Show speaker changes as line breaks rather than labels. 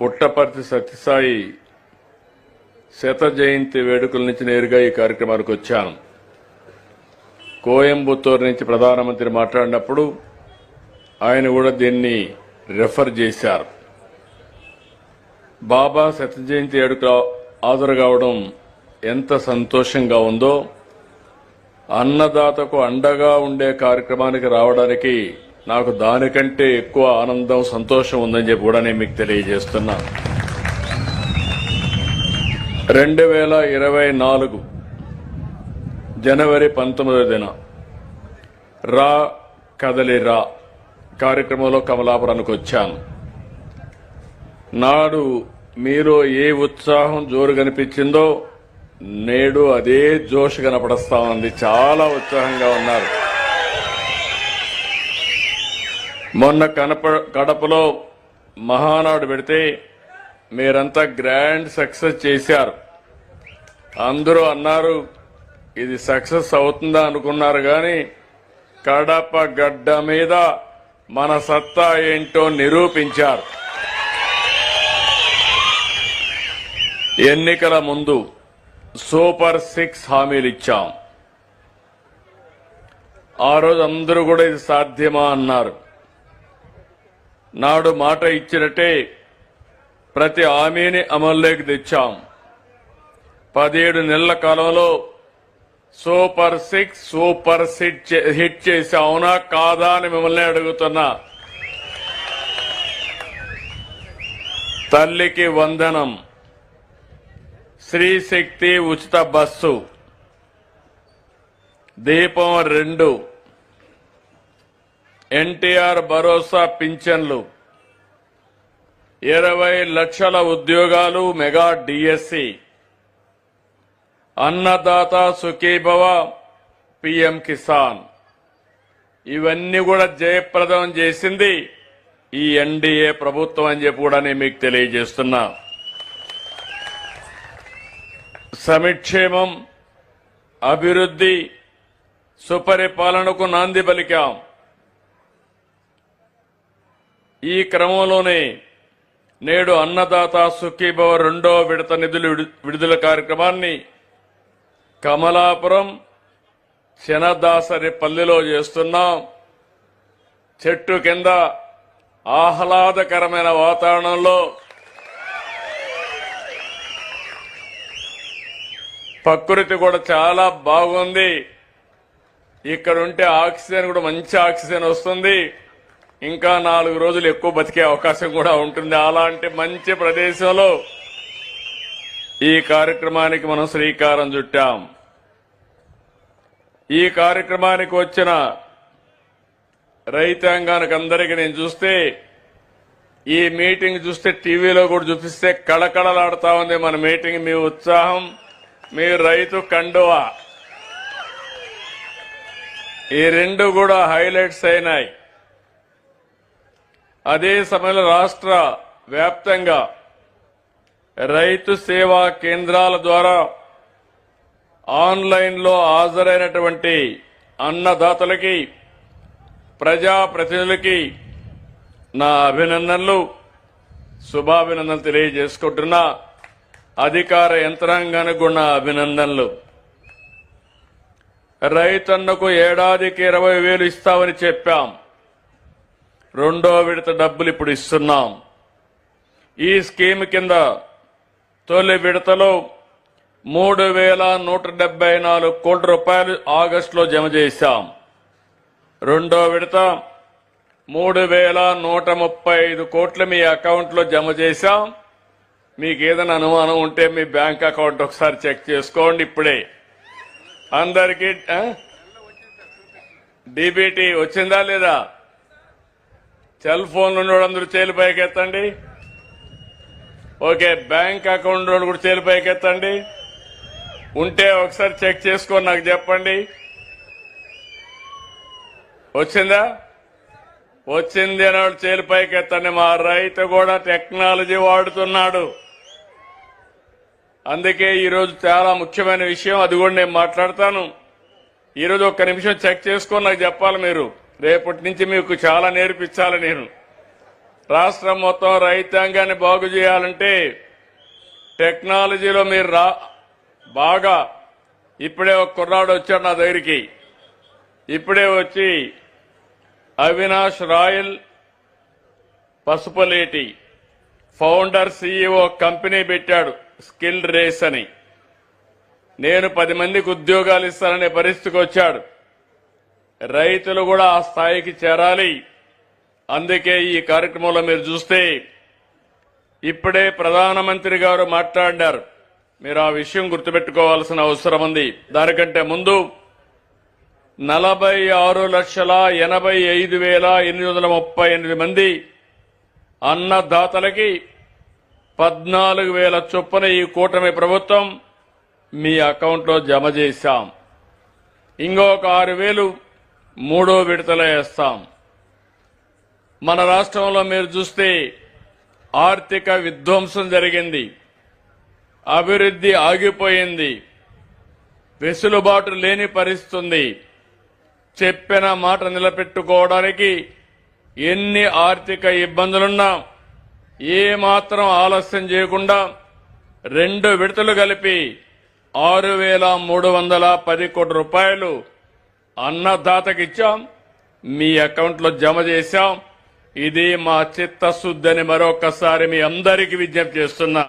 పుట్టపర్తి సత్యసాయి శత జయంతి వేడుకల నుంచి నేరుగా ఈ కార్యక్రమానికి వచ్చాను. కోయంబత్తూరు నుంచి ప్రధానమంత్రి మాట్లాడినప్పుడు ఆయన కూడా దీన్ని రెఫర్ చేశారు. బాబా శత జయంతి వేడుక హాజరు కావడం ఎంత సంతోషంగా ఉందో అన్నదాతకు అండగా ఉండే కార్యక్రమానికి రావడానికి నాకు దానికంటే ఎక్కువ ఆనందం సంతోషం ఉందని చెప్పి కూడా నేను మీకు తెలియజేస్తున్నా. రెండు వేల ఇరవై నాలుగు జనవరి పంతొమ్మిదో దిన రా కదలి రా కార్యక్రమంలో కమలాపురానికి వచ్చాను. నాడు మీలో ఏ ఉత్సాహం జోరు కనిపించిందో నేడు అదే జోష్ కనపడస్తా ఉంది. చాలా ఉత్సాహంగా ఉన్నారు. మొన్న కనప కడపలో మహానాడు పెడితే మీరంతా గ్రాండ్ సక్సెస్ చేశారు. అందరూ అన్నారు ఇది సక్సెస్ అవుతుందా అనుకున్నారు కానీ కడప గడ్డ మీద మన సత్తా ఏంటో నిరూపించారు. ఎన్నికల ముందు సూపర్ సిక్స్ హామీలు ఇచ్చాం. ఆ రోజు అందరూ కూడా ఇది సాధ్యమా అన్నారు. నాడు మాట ఇచ్చినట్టే ప్రతి హామీని అమల్లోకి తెచ్చాం. పదిహేడు నెలల కాలంలో సూపర్ సిక్స్ సూపర్ సిట్ చే- హిట్ చేసి అవునా కాదా అని మిమ్మల్ని అడుగుతున్నా. తల్లికి వందనం. శ్రీశక్తి ఉచిత బస్సు. దీపం రెండు. ఎన్టీఆర్ భరోసా పింఛన్లు. ఇరవై లక్షల ఉద్యోగాలు mega DSC. Annadata Sukhibhava PM Kisan. ఇవన్నీ కూడా జయప్రదం చేసింది ఈ ఎన్డీఏ ప్రభుత్వం అని చెప్పి కూడా నేను మీకు తెలియజేస్తున్నా. సమిక్షేమం అభివృద్ధి సుపరిపాలనకు నాంది పలికాం. ఈ క్రమంలోనే నేడు అన్నదాత సుఖీభవ రెండో విడత నిధులు విడు- విడుదల కార్యక్రమాన్ని కమలాపురం శనదాసరి పల్లెలో చేస్తున్నాం. చెట్టు కింద ఆహ్లాదకరమైన వాతావరణంలో ప్రకృతి కూడా చాలా బాగుంది. ఇక్కడ ఉంటే ఆక్సిజన్ కూడా మంచి ఆక్సిజన్ వస్తుంది. ఇంకా నాలుగు రోజులు ఎక్కువ బతికే అవకాశం కూడా ఉంటుంది. అలాంటి మంచి ప్రదేశంలో ఈ కార్యక్రమానికి మనం శ్రీకారం చుట్టాం. ఈ కార్యక్రమానికి వచ్చిన రైతాంగానికి అందరికీ నేను చూస్తే ఈ మీటింగ్ చూస్తే టీవీలో కూడా చూపిస్తే కళకళలాడుతా ఉంది మన మీటింగ్. మీ ఉత్సాహం మీ రైతు కండువా. ఈ రెండు కూడా హైలైట్స్ అయినాయి. అదే సమయంలో రాష్ట్ర వ్యాప్తంగా రైతు సేవా కేంద్రాల ద్వారా ఆన్లైన్లో హాజరైనటువంటి అన్నదాతలకి ప్రజాప్రతినిధులకి నా అభినందనలు శుభాభినందనలు తెలియజేసుకుంటున్నా. అధికార యంత్రాంగానికి కూడా అభినందనలు. రైతన్నకు ఏడాదికి ఇరవై వేలు ఇస్తామని చెప్పాం. రెండో విడత డబ్బులు ఇప్పుడు ఇస్తున్నాం. ఈ స్కీమ్ కింద తొలి విడతలో మూడు వేల నూట డెబ్బై నాలుగు కోట్ల రూపాయలు ఆగస్టులో జమ చేశాం. రెండో విడత మూడు వేల నూట ముప్పై ఐదు కోట్లు మీ అకౌంట్లో జమ చేశాం. మీకు ఏదైనా అనుమానం ఉంటే మీ బ్యాంక్ అకౌంట్ ఒకసారి చెక్ చేసుకోండి ఇప్పుడే. అందరికీ డీబీటీ వచ్చిందా లేదా? సెల్ ఫోన్లు ఉన్నోడందరూ చేలు పైకెత్తండి. ఓకే బ్యాంక్ అకౌంట్ వాళ్ళు కూడా చేలు పైకెత్తండి. ఉంటే ఒకసారి చెక్ చేసుకొని నాకు చెప్పండి. వచ్చిందా? వచ్చింది అని వాళ్ళు చేలు పైకెత్తండి. మా రైతు కూడా టెక్నాలజీ వాడుతున్నాడు. అందుకే ఈరోజు చాలా ముఖ్యమైన విషయం అది కూడా నేను మాట్లాడతాను. ఈరోజు ఒక్క నిమిషం చెక్ చేసుకొని నాకు చెప్పాలి మీరు. రేపటి నుంచి మీకు చాలా నేర్పించాలి నేను. రాష్ట్రం మొత్తం రైతాంగాన్ని బాగు చేయాలంటే టెక్నాలజీలో మీరు రా బాగా ఇప్పుడే ఒక కుర్రాడు వచ్చాడు నా దగ్గరికి. ఇప్పుడే వచ్చి Avinash Royal Pasupuleti founder CEO company పెట్టాడు స్కిల్ రేస్ అని. నేను పది మందికి ఉద్యోగాలు ఇస్తాననే పరిస్థితికి వచ్చాడు. రైతులు కూడా ఆ స్థాయికి చేరాలి. అందుకే ఈ కార్యక్రమంలో మీరు చూస్తే ఇప్పుడే ప్రధానమంత్రి గారు మాట్లాడారు. మీరు ఆ విషయం గుర్తుపెట్టుకోవాల్సిన అవసరం ఉంది. దానికంటే ముందు నలభై ఆరు లక్షల ఎనభై ఐదు వేల ఎనిమిది వందల ముప్పై ఎనిమిది మంది అన్నదాతలకి పద్నాలుగు వేల చొప్పున ఈ కూటమి ప్రభుత్వం మీ అకౌంట్లో జమ చేశాం. ఇంకొక ఆరు వేలు మూడో విడతల వేస్తాం. మన రాష్ట్రంలో మీరు చూస్తే ఆర్థిక విధ్వంసం జరిగింది. అభివృద్ధి ఆగిపోయింది. వెసులుబాటు లేని పరిస్థితుంది. చెప్పిన మాట నిలబెట్టుకోవడానికి ఎన్ని ఆర్థిక ఇబ్బందులున్నా ఏ మాత్రం ఆలస్యం చేయకుండా రెండు విడతలు కలిపి ఆరు వేల మూడు వందల పది కోట్ల రూపాయలు అన్నదాతకిచ్చాం మీ అకౌంట్లో జమ చేశాం. ఇది మా చిత్తశుద్ధి అని మరొకసారి మీ అందరికీ విజ్ఞప్తి చేస్తున్నా.